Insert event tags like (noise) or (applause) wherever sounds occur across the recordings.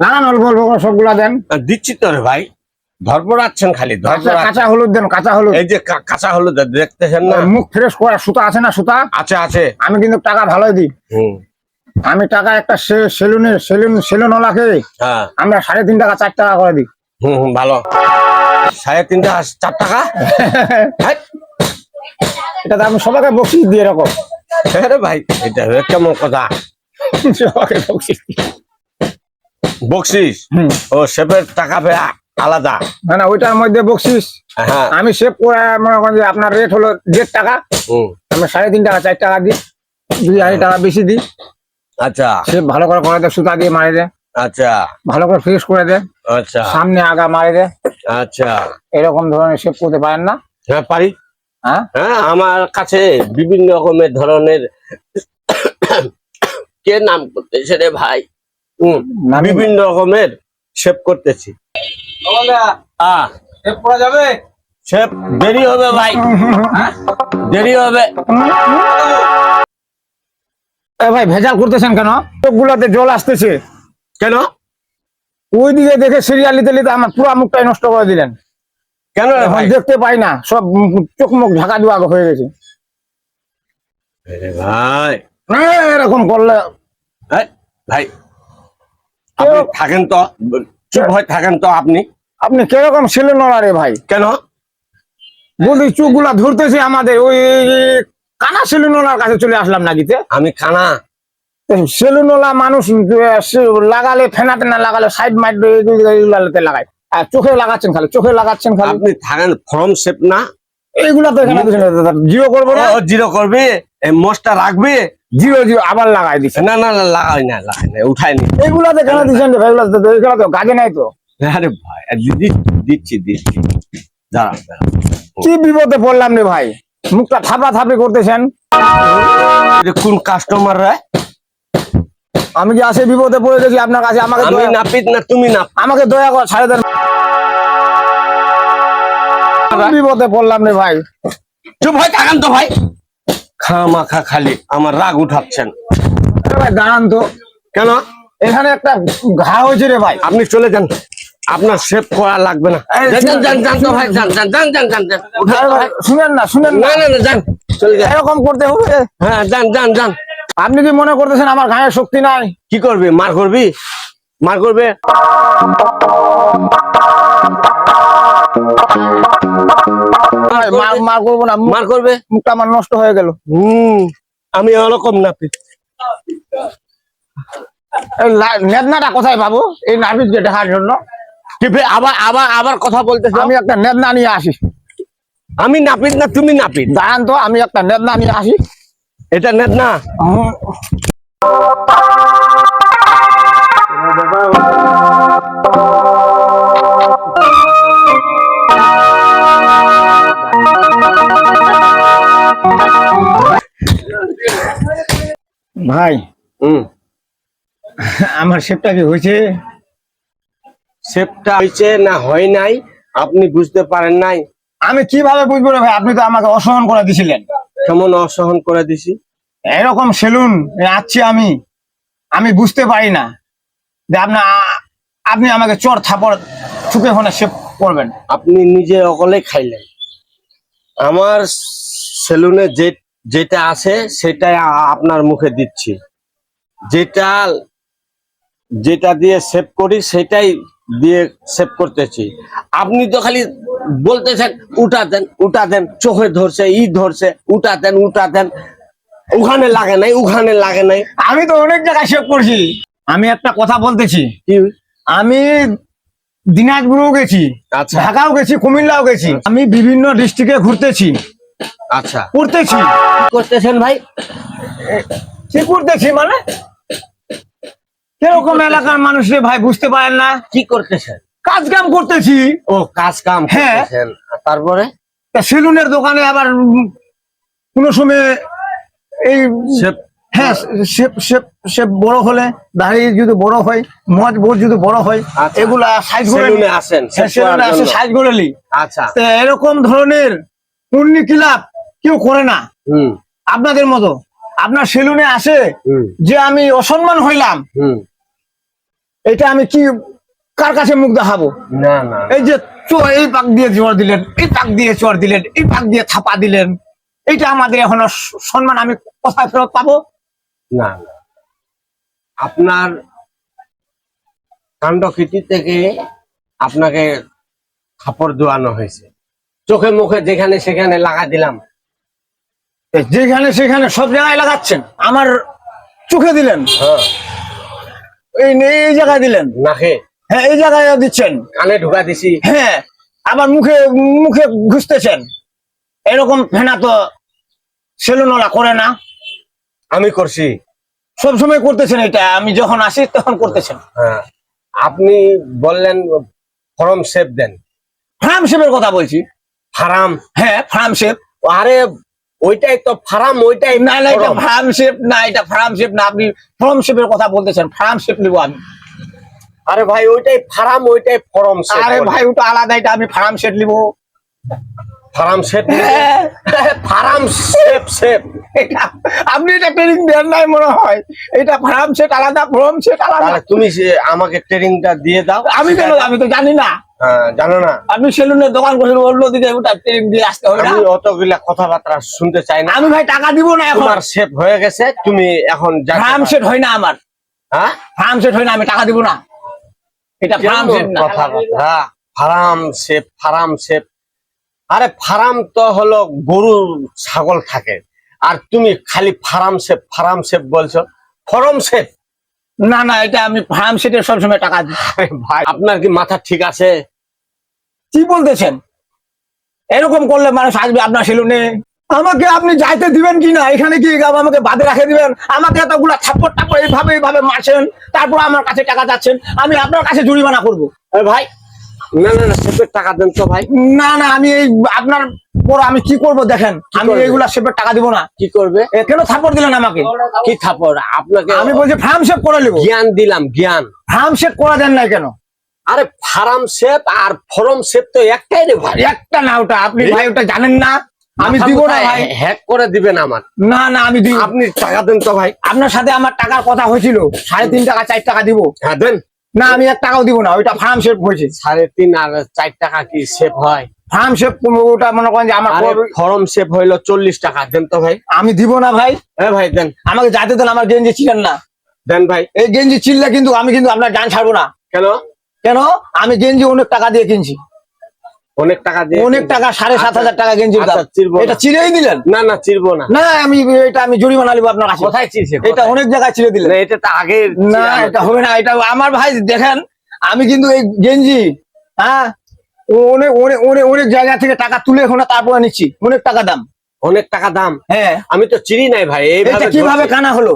লাগান অল্প অল্প করে সবগুলা দেন। দিচ্ছি তো রে ভাই। ধরপড়াচ্ছেন খালি আচ্ছা, কাঁচা হলুদ দেন কাঁচা হলুদ। এই যে কাঁচা হলুদ দেখতেছেন না? মুখ ফ্রেশ করা সুতা আছে না সুতা? আছে আছে। আমি কিন্তু টাকা ভালোই দিই। হুম। আমি টাকা একটা সেলুন সেলুনওয়ালাকে হ্যাঁ। আমরা সাড়ে তিন টাকা চার টাকা করে দিই। হুম হুম ভালো। সাড়ে তিনটা চার টাকা? (laughs) হ্যাঁ। এটা তো আমি সবাইকে বকশিস দিয়ে এরকম। হ্যাঁ রে ভাই এটা কেমন কথা? সবাইকে বকশিস। বকশিস? ও শেফের টাকা পে আলাদা। না না ওইটার মধ্যে বকশিস। হ্যাঁ। আমি সেভ করে মনে করেন যে আপনার রেট হলো দেড় টাকা। আমি সাড়ে তিন টাকা চার টাকা দিই। দুই আড়াই টাকা বেশি দিই। আচ্ছা। সে ভালো করে করে দেয় সুতা দিয়ে মারে দেয়। আচ্ছা। ভালো করে ফ্রেশ করে দেয়। আচ্ছা। সামনে আগা মারে দেয়। আচ্ছা। এরকম ধরনের সেভ করতে পারেন না। হ্যাঁ পারি। হ্যাঁ? হ্যাঁ আমার কাছে বিভিন্ন রকমের ধরনের কে নাম করতেছে রে ভাই? বিভিন্ন রকমের শেপ করতেছি। আহ করা যাবে? শেপ দেরি হবে ভাই। হ্যাঁ? দেরি হবে। ভাই ভেজাল করতেছেন কেন? চোখগুলোতে জল আসতেছে। কেন? ওই দিকে দেখে সিরিয়াল নিতে নিতে আমার পুরো মুখটাই নষ্ট করে দিলেন। কেন এখন ভাই। দেখতে পাই না? সব চোখ মুখ ঢাকা দেওয়া হয়ে গেছে। ভাই। এরকম করলে ভাই আপনি থাকেন তো? চুপ হয়ে থাকেন তো আপনি? আপনি কীরকম ছিলেন ওরা রে ভাই? কেন? বলি চুকগুলা ধরতেছে আমাদের। ওই কানা সেলুনওয়ালার কাছে চলে আসলাম নাকিতে আমি কানা। সেলুনওয়ালা মানুষ লাগালে ফেনাতে না লাগালে সাইড মাইড লাগায়। চোখে লাগাচ্ছেন খালি চোখে লাগাচ্ছেন খালি। আপনি থাকেন ফর্ম শেপ না। এইগুলা তো এখানে জিরো করব না? জিরো করবে মোষটা রাখবে। জিরো জিরো আবার লাগাই দিচ্ছে না না না লাগাই না লাগাই না উঠাই নি। কেন দিচ্ছেন রে ভাই এগুলা তো নাই তো। আরে ভাই দিচ্ছি দিচ্ছি কি বিপদে পড়লাম রে ভাই? মুখটা থাপা থাপি করতেছেন। কোন কাস্টমার রে? আমি কি আসে বিপদে পড়ে গেছি আপনার কাছে আমাকে আমি নাপিত না তুমি না আমাকে দয়া করে ছাড়ে দেন। বিপদে পড়লাম রে ভাই? চুপ থাকেন তো ভাই। খালি আমার রাগ উঠাচ্ছেন। ভাই দাঁড়ান তো। কেন? এখানে একটা ঘা হয়েছে রে ভাই। আপনি চলে যান। আপনার সেভ করা লাগবে না। ভাই ভাই, ভাই। শুনেন না শুনেন না। না যান এরকম করতে হবে। হ্যাঁ যান যান যান। আপনি কি মনে করতেছেন আমার গায়ে শক্তি নাই? কি করবি? মার করবি? মার করবে? মার মার করব? না মার করবে? মুখটা আমার নষ্ট হয়ে গেল। হুম আমি ওরকম নাপিত এই লা- নেদনাটা কোথায় পাবো এই নাপিতকে দেখার জন্য। আবার আবার আবার কথা বলতেছ। আমি একটা নেদনা নিয়ে আসি। আমি নাপিত না তুমি নাপিত দাঁড়ান তো আমি একটা নেদনা নিয়ে আসি। এটা নেত ভাই। হুম। (laughs) আমার শেপটা কি হয়েছে? সেপটা হয়েছে না হয় নাই আপনি বুঝতে পারেন নাই। আমি কীভাবে বুঝব রে ভাই? আপনি তো আমাকে অসহন করে দিছিলেন। কেমন অসহন করে দিছি? এরকম সেলুন আছি আমি আমি বুঝতে পারি না। যে আপনার আপনি আমাকে চর থাপড় ছুপে ফোনে শেপ করবেন। আপনি নিজে অকলে খাইলেন। আমার সেলুনে যে যেটা আছে সেটাই আপনার মুখে দিচ্ছি। যেটা যেটা দিয়ে সেভ করি সেটাই দিয়ে সেভ করতেছি। আপনি তো খালি বলতেছেন উঠা দেন উঠা দেন চোখে ধরছে ই ধরছে উঠা দেন উঠা দেন। ওখানে লাগে নাই ওখানে লাগে নাই। আমি তো অনেক জায়গায় সেভ করছি। আমি একটা কথা বলতেছি। কি? আমি দিনাজপুরও গেছি আচ্ছা। ঢাকাও গেছি কুমিল্লাও গেছি। আমি বিভিন্ন ডিস্ট্রিক্টে ঘুরতেছি। আচ্ছা। করতেছি। করতেছেন ভাই? কি করতেছি মানে? কীরকম এলাকার মানুষ ভাই বুঝতে পারেন না। কি করতেছেন? কাজ কাম করতেছি। ও কাজ কাম হ্যাঁ। করতেছেন। তারপরে? সেলুনের দোকানে আবার কোনো সময় এই হ্যাঁ শেপ শেপ শেপ বড় হলে দাঁড়িয়ে যদি বড় হয় মজ বোধ যদি বড় হয় আচ্ছা। এগুলা সাইজ করে আসেন হ্যাঁ, সেলুনে আসে সাইজ করে আচ্ছা। তা এরকম ধরনের পূর্ণি কিলাপ কেউ করে না। আপনাদের মতো। আপনার সেলুনে আসে যে আমি অসম্মান হইলাম এটা আমি কি কার কাছে মুখ দেখাবো? এই যে এই পাক দিয়ে চোর দিলেন এই পাক দিয়ে চোর দিলেন এই পাক দিয়ে থাপা দিলেন এইটা আমাদের এখন সম্মান আমি কোথায় ফেরত পাবো? না না। আপনার কাণ্ডকৃতি থেকে আপনাকে খাপড় দোয়ানো হয়েছে। চোখে মুখে যেখানে সেখানে লাগা দিলাম। যেখানে সেখানে সব জায়গায় লাগাচ্ছেন। আমার চোখে দিলেন। হ্যাঁ। এই এই জায়গায় দিলেন। নাকে? হ্যাঁ এই জায়গায় দিচ্ছেন। কানে ঢুকা দিছি। হ্যাঁ আবার মুখে মুখে ঘুষতেছেন। এরকম ফেনা তো সেলুনওয়ালা করে না। আমি করছি। সব সময় করতেছেন এটা। আমি যখন আসি তখন করতেছেন। হ্যাঁ। আপনি বললেন ফরম শেপ দেন। ফার্ম শেপের কথা বলছি। ফারাম হ্যাঁ ফার্ম শেপ। আরে ওইটাই তো ফারাম ওইটাই না না এটা ফার্ম। শেপ না এটা ফার্ম শেপ না আপনি ফর্ম শেপের কথা বলতেছেন ফার্ম শেপ নিবো আমি। আরে ভাই ওইটাই ফারাম ওইটাই ফরম শেপ আরে ভাই ওটা আলাদা এটা আমি ফার্ম শেপ নিবো। ফারাম শেপ হ্যাঁ, ফারাম শেপ শেপ এটা আপনি এটা ট্রেনিং দেন নাই মনে হয়? এটা ফার্ম সেট আলাদা ফর্ম সেট আলাদা। তুমি আমাকে ট্রেনিংটা দিয়ে দাও। আমি কেন আমি তো জানি না। জানো না? আপনি সেলুনের দোকান করছেন অন্যদিকে ওটা ট্রেনিং দিয়ে আসতে হবে আমি অতগুলা কথাবার্তা শুনতে চাই না। আমি ভাই টাকা দিব না এখন। হয়ে গেছে তুমি এখন ফার্ম সেট হয় না আমার। হ্যাঁ? ফার্ম সেট হয় না আমি টাকা দিব না। এটা ফার্ম সেট কেমন না। কথাবার্তা? ফার্ম ফার্ম আরে ফার্ম তো হলো গরু ছাগল থাকে। আর তুমি খালি ফার্ম শেপ ফার্ম শেপ বলছো। ফরম শেপ না না এটা আমি ফার্ম সেটের সবসময় টাকা দিই। ভাই আপনার কি মাথা ঠিক আছে? কি বলতেছেন? এরকম করলে মানুষ আসবে আপনার সেলুনে আমাকে আপনি যাইতে দিবেন কি না? এখানে কি আমাকে বাদে রাখে দিবেন? আমাকে এতগুলা থাপ্পড় টাপ্পড় এইভাবে এইভাবে মারছেন তারপর আমার কাছে টাকা যাচ্ছেন আমি আপনার কাছে জরিমানা করব। ভাই না না না শেপের টাকা দেন তো ভাই। না না আমি এই আপনার পর আমি কি করব দেখেন? আমি? এইগুলা শেপের টাকা দিব না। কি করবে? কেন থাপ্পড় দিলেন আমাকে? কি থাপড় আপনাকে আমি বলছি ফার্ম শেপ করে নেব। জ্ঞান দিলাম জ্ঞান। ফার্ম শেপ করে দেন না কেন? আরে ফার্ম শেপ আর ফরম শেপ তো একটাই রে ভাই। একটা না ওটা আপনি ভাই ওটা জানেন না? আমি দিব না ভাই। হ্যাক করে দিবেন আমার না না আমি দিব। আপনি টাকা দেন তো ভাই। আপনার সাথে আমার টাকার কথা হয়েছিল। সাড়ে তিন টাকা চার টাকা দিব। হ্যাঁ দেন। না আমি এক টাকাও দিব না ওইটা ফার্ম শেপ হয়েছে। সাড়ে তিন আর চার টাকা কি শেপ হয়? ফার্ম শেপ ওটা মনে করেন যে আমার ফরম শেপ হইল চল্লিশ টাকা দেন তো ভাই। আমি দিব না ভাই। হ্যাঁ ভাই দেন। আমাকে যাতে দেন আমার গেঞ্জি ছিলেন না। দেন ভাই। এই গেঞ্জি চিনলে কিন্তু আমি কিন্তু আপনার গান ছাড়বো না। কেন? কেন? আমি গেঞ্জি অনেক টাকা দিয়ে কিনছি। অনেক টাকা দিয়ে অনেক টাকা সাড়ে সাত হাজার টাকা গেঞ্জি আচ্ছা, চিরবো এটা চিরেই দিলেন না না চিরবো না। না আমি এটা আমি জরিমানা নিবো আপনার কাছে। কোথায় চিরছে এটা অনেক জায়গায় ছিঁড়ে দিলেন। এটা তো আগে না এটা হবে না এটা আমার ভাই দেখেন আমি কিন্তু এই গেঞ্জি হ্যাঁ অনেক অনেক অনেক অনেক জায়গা থেকে টাকা তুলে এখানে তারপরে নিচ্ছি। অনেক টাকা দাম। অনেক টাকা দাম? হ্যাঁ। আমি তো চিনি নাই ভাই এটা কীভাবে। কানা হলো?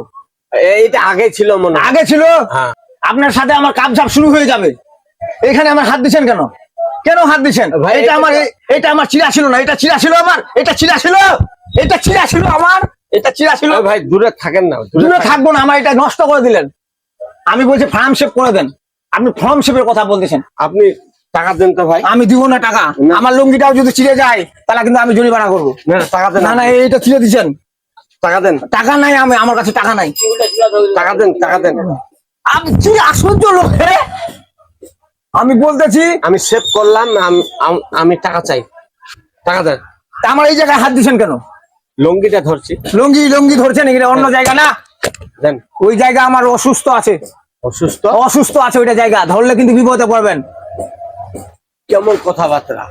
এইটা আগে ছিল মনে আগে ছিল? হ্যাঁ। আপনার সাথে আমার কাপঝাপ শুরু হয়ে যাবে। এখানে আমার হাত দিচ্ছেন কেন? কেন হাত দিচ্ছেন এটা আমার এটা আমার চিরা ছিল না এটা চিরা ছিল আমার এটা চিরা ছিল এটা চিরা ছিল আমার এটা চিরা ছিল। ভাই দূরে থাকেন না দূরে। থাকব না আমার এটা নষ্ট করে দিলেন। আমি বলছি ফার্ম শেপ করে দেন। আপনি ফর্ম শেপের কথা বলতেছেন। আপনি টাকা দেন তো ভাই। আমি দিব না টাকা। আমার লুঙ্গিটাও যদি ছিঁড়ে যায় তাহলে কিন্তু আমি জরিমানা করব। টাকা দেন না না এইটা ছিঁড়ে দিচ্ছেন টাকা দেন। টাকা নাই আমি আমার কাছে টাকা নাই। টাকা দেন টাকা দেন। আপনি আশ্চর্য লোক? আমি বলতেছি আমি সেভ করলাম আম- টাকা চাই। টাকা দেন। তা আমার এই জায়গায় হাত দিচ্ছেন কেন? লঙ্গিটা ধরছি। লুঙ্গি লুঙ্গি ধরছেন এখানে অন্য জায়গা না? দেন। ওই জায়গা আমার অসুস্থ আছে। অসুস্থ? অসুস্থ আছে ওইটা জায়গা ধরলে কিন্তু বিপদে পড়বেন। কেমন কথাবার্তা?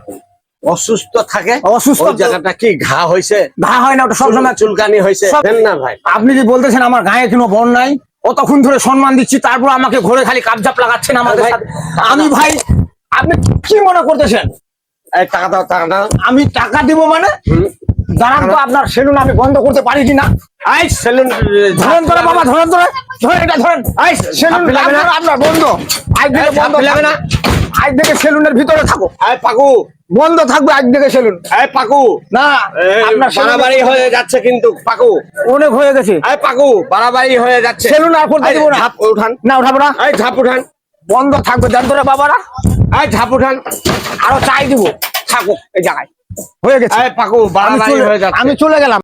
অসুস্থ থাকে? অসুস্থ জায়গাটা কি ঘা হয়েছে ঘা হয় না ওটা সবসময় চুলকানি হয়েছে দেন না ভাই। আপনি কি বলতেছেন আমার গায়ে কোনো বন নাই। অতক্ষণ ধরে সম্মান দিচ্ছি তারপর আমাকে ঘরে খালি কাপঝাপ লাগাচ্ছেন আমাদের। আমি ভাই আপনি কি মনে করতেছেন? টাকা দাও টাকা দাও। আমি টাকা দিব মানে? তো আপনার সেলুন আমি বন্ধ করতে পারি কিনা। এই সেলুন ধরেন ধরে বাবা ধরেন ধরে ধরেন এটা ধরেন। এই সেলুন ঝাঁপ না? আপনার বন্ধ। আজ থেকে বন্ধ থাকবে না? থেকে। সেলুনের ভিতরে থাকো। এই পাকু বন্ধ থাকবে আজ থেকে সেলুন। এই পাকু। না আপনার বাড়াবাড়ি হয়ে যাচ্ছে কিন্তু পাকু। অনেক হয়ে গেছে। এই পাকু বাড়াবাড়ি হয়ে যাচ্ছে। সেলুন আর করতে দেবো না। উঠান। না উঠাবো না। এই ঝাপ উঠান। বন্ধ থাকবে জানতো না বাবারা। এই ঝাপ উঠান। আরও চাই দিব। থাকুক এই জায়গায়। হয়ে গেছে। এই পাকু বাড়াবাড়ি হয়ে যাচ্ছে। আমি চলে গেলাম।